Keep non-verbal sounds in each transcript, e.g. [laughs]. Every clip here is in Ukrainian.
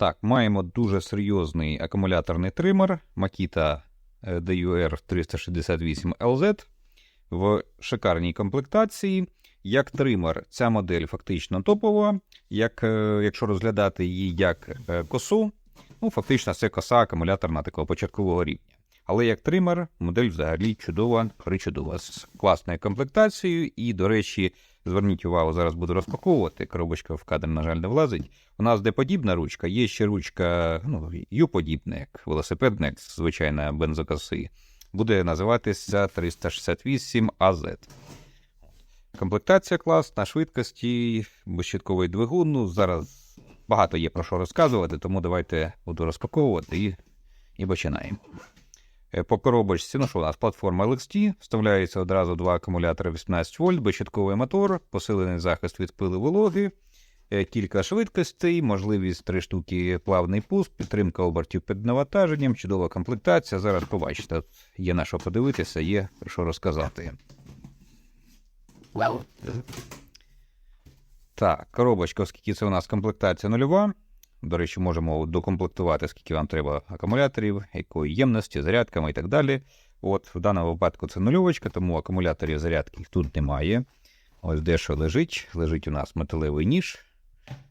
Так, маємо дуже серйозний акумуляторний тример Makita е, DUR 368 LZ в шикарній комплектації. Як тример, ця модель фактично топова. Як, е, якщо розглядати її як е, косу, ну фактично це коса акумуляторна такого початкового рівня. Але як тример, модель взагалі чудова, причудова, з класною комплектацією. І, до речі, зверніть увагу, зараз буду розпаковувати. Коробочка в кадр, на жаль, не влазить. У нас де подібна ручка, є ще ручка, ну, Ю-подібна, як велосипедна, як звичайна бензокоси. Буде називатися 368 AZ. Комплектація класна, швидкості, безщитковий двигун. Ну, зараз багато є про що розказувати, тому давайте буду розпаковувати і, і починаємо. Е, По коробочці, ну що у нас платформа LXT, вставляється одразу два акумулятори 18 вольт, безщитковий мотор, посилений захист від пили вологи, е, кілька швидкостей, можливість три штуки плавний пуск, підтримка обертів під навантаженням, чудова комплектація. Зараз побачите, є на що подивитися, є що розказати. Так, коробочка, оскільки це у нас комплектація нульова. До речі, можемо докомплектувати, скільки вам треба акумуляторів, якої ємності, зарядками і так далі. От В даному випадку це нульовочка, тому акумуляторів зарядки тут немає. Ось дещо лежить. Лежить у нас металевий ніж.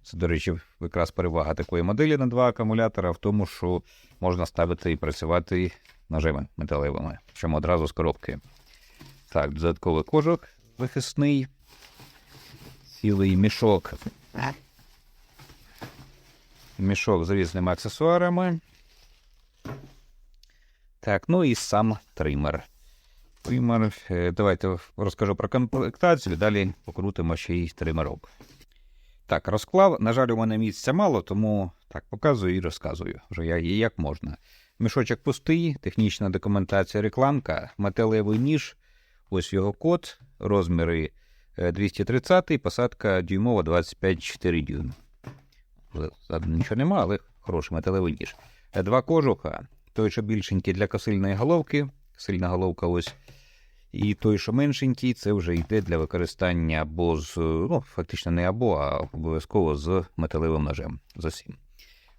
Це, до речі, якраз перевага такої моделі на два акумулятора в тому, що можна ставити і працювати ножами металевими, чому одразу з коробки. Так, додатковий кожух захисний, цілий мішок. Мішок з різними аксесуарами. Так, ну і сам тример. Тример. е, Давайте розкажу про комплектацію, далі покрутимо ще й тримерок. Так, розклав. На жаль, у мене місця мало, тому так показую і розказую вже як, як можна. Мішочок пустий, технічна документація рекламка, металевий ніж, ось його код, розміри е, 230, посадка дюймова 25,4 дюйм. Ззаду нічого нема, але хороший металевий ніж. Е, Два кожуха. Той, що більшенький для косильної головки, косильна головка ось. І той, що меншенький, це вже йде для використання або з, ну, фактично не або, а обов'язково з металевим ножем. З усім.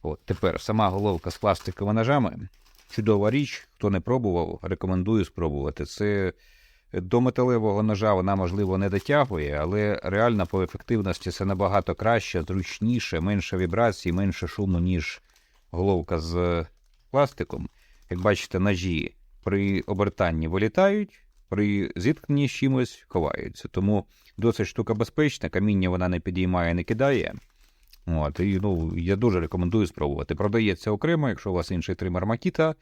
От тепер сама головка з пластиковими ножами. Чудова річ. Хто не пробував, рекомендую спробувати. Це до металевого ножа вона, можливо, не дотягує, але реально по ефективності це набагато краще, зручніше, менше вібрацій, менше шуму, ніж головка з пластиком. Як бачите, ножі при обертанні вилітають, при зіткненні з чимось ховаються. Тому досить штука безпечна, каміння вона не підіймає, не кидає. От, і, ну, я дуже рекомендую спробувати. Продається окремо, якщо у вас інший тример Makita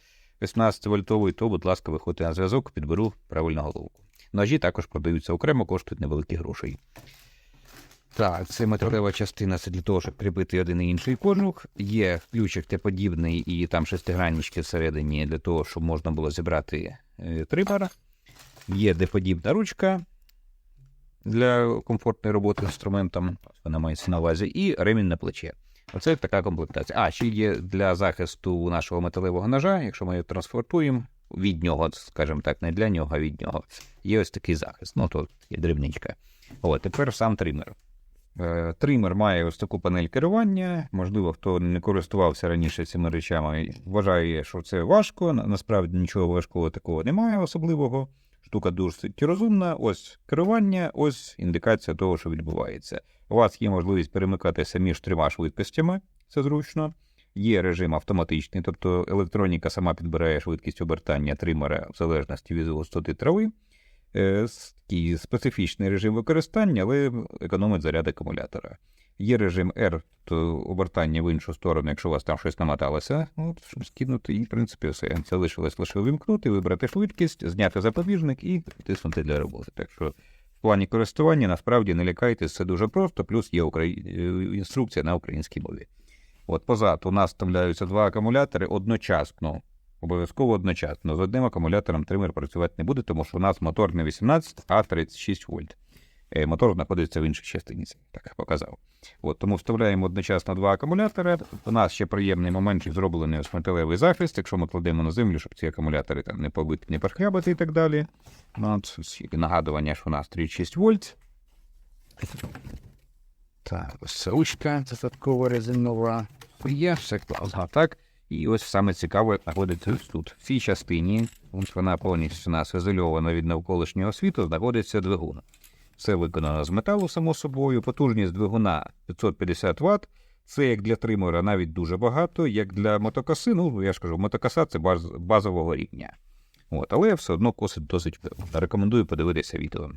18 вольтовий, то, будь ласка, виходьте на зв'язок, підберу правильну головку. Ножі також продаються окремо, коштують невеликі грошей. Так, це металева частина це для того, щоб прибити один і інший кожух. Є ключик Т-подібний і там шестиграннички всередині для того, щоб можна було зібрати е, тример. Є Д-подібна ручка для комфортної роботи інструментом, вона мається на увазі, і ремінь на плече. Оце така комплектація. А, ще є для захисту нашого металевого ножа, якщо ми його транспортуємо від нього, скажімо так, не для нього, а від нього. Є ось такий захист. Ну, тут є дрібничка. О, тепер сам тример. Е, Тример має ось таку панель керування. Можливо, хто не користувався раніше цими речами, вважає, що це важко. Насправді нічого важкого такого немає особливого. Штука досить розумна. Ось керування, ось індикація того, що відбувається. У вас є можливість перемикатися між трьома швидкостями, це зручно. Є режим автоматичний, тобто електроніка сама підбирає швидкість обертання тримера в залежності від густоти трави. Е, Такий специфічний режим використання, але економить заряд акумулятора. Є режим R, то обертання в іншу сторону, якщо у вас там щось намоталося, ну, скинути, і в принципі все. Це лишилось лише увімкнути, вибрати швидкість, зняти запобіжник і тиснути для роботи. Так що в плані користування насправді не лякайтесь, це дуже просто, плюс є украї... е, інструкція на українській мові. От позаду у нас вставляються два акумулятори одночасно. Обов'язково одночасно. З одним акумулятором тример працювати не буде, тому що у нас мотор не 18, а 36 вольт. Е, Мотор знаходиться в іншій частині, так показав. От, тому вставляємо одночасно два акумулятори. У нас ще приємний момент, що зроблений металевий захист, якщо ми кладемо на землю, щоб ці акумулятори там не побити, не перехлябати і так далі. Ну, от, нагадування, що у нас 36 вольт. Так, ось ручка додаткова резинова. Є, все класно, так? І ось саме цікаве знаходиться тут. В цій частині, вона повністю у нас ізольована від навколишнього світу, знаходиться двигун. Все виконано з металу, само собою. Потужність двигуна 550 Вт. Це як для тримера навіть дуже багато, як для мотокоси. Ну, я ж кажу, мотокоса це баз, базового рівня. От, але все одно косить досить. Рекомендую подивитися відео.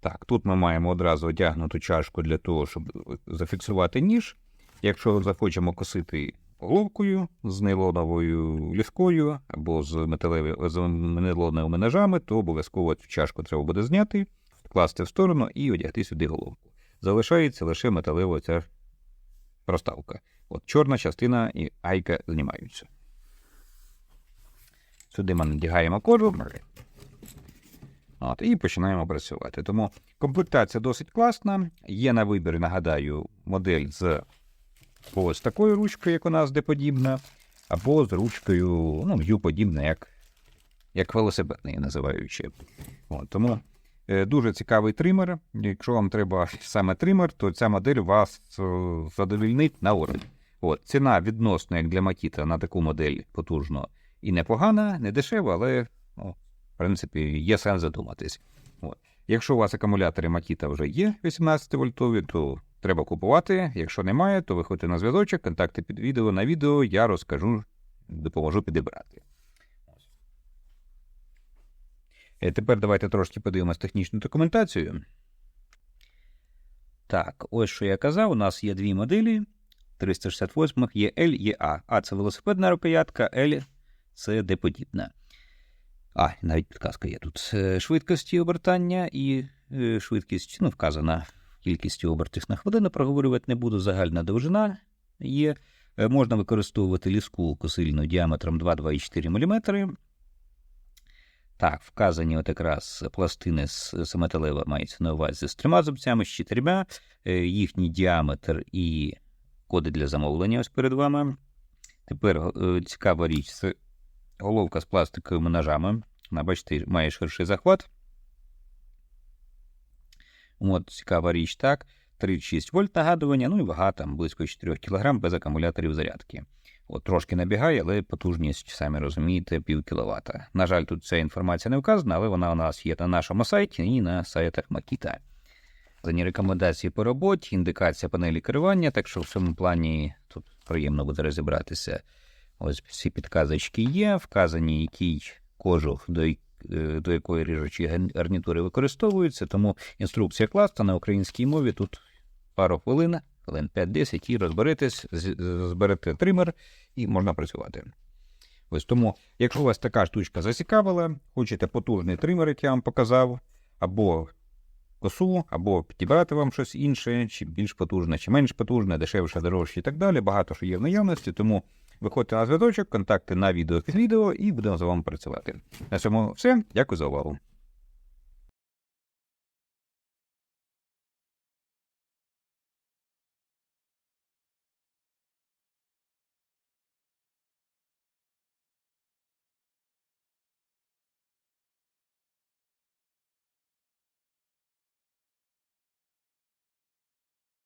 Так, тут ми маємо одразу одягнуту чашку для того, щоб зафіксувати ніж. Якщо захочемо косити головкою з нейлоновою ліскою або з, металеві, нейлоновими ножами, то обов'язково цю чашку треба буде зняти, вкласти в сторону і одягти сюди головку. Залишається лише металева ця проставка. От чорна частина і гайка знімаються. Сюди ми надягаємо кожу. От, і починаємо працювати. Тому комплектація досить класна. Є на вибір, нагадаю, модель з ось такою ручкою, як у нас де подібна, або з ручкою, ну, в'ю подібна, як, як велосипедний, називаючи. От, тому е, дуже цікавий тример. Якщо вам треба [laughs] саме тример, то ця модель вас е, задовільнить на уровень. От, ціна відносно, як для Макіта, на таку модель потужно і непогана, не дешева, але ну, в принципі, є сенс задуматись. От. Якщо у вас акумулятори Makita вже є 18 вольтові, то треба купувати. Якщо немає, то виходьте на зв'язочок, контакти під відео. На відео я розкажу, допоможу підібрати. Е, Тепер давайте трошки подивимось технічну документацію. Так, ось що я казав, у нас є дві моделі. 368 є L, є А. А це велосипедна рукоятка, L це де подібна. А, навіть підказка є тут. Е, Швидкості обертання і е, швидкість, ну, вказана кількістю обертів на хвилину, проговорювати не буду. Загальна довжина є. Е, Можна використовувати ліску косильну діаметром 2-2,4 мм. Так, вказані от якраз пластини з металева мається на увазі з трьома зубцями, з чотирма. Е, Їхній діаметр і коди для замовлення ось перед вами. Тепер е, цікава річ це головка з пластиковими ножами. Вона, бачите, має ширший захват. От, цікава річ, так. 36 вольт нагадування, ну і вага там близько 4 кг без акумуляторів зарядки. От трошки набігає, але потужність, самі розумієте, пів кіловата. На жаль, тут ця інформація не вказана, але вона у нас є на нашому сайті і на сайтах Макіта. Зані рекомендації по роботі, індикація панелі керування, так що в цьому плані тут приємно буде розібратися. Ось всі підказочки є, вказані, який кожух до, до якої ріжучі гарнітури використовуються, тому інструкція класна на українській мові. Тут пару хвилин, хвилин 5-10, і розберетесь, зберете тример і можна працювати. Ось тому, якщо вас така штучка зацікавила, хочете потужний тример, як я вам показав, або косу, або підібрати вам щось інше, чи більш потужне, чи менш потужне, дешевше, дорожче і так далі. Багато що є в наявності, тому виходьте на зв'язочок, контакти на відео під відео і будемо з вами працювати. На цьому все. Дякую за увагу.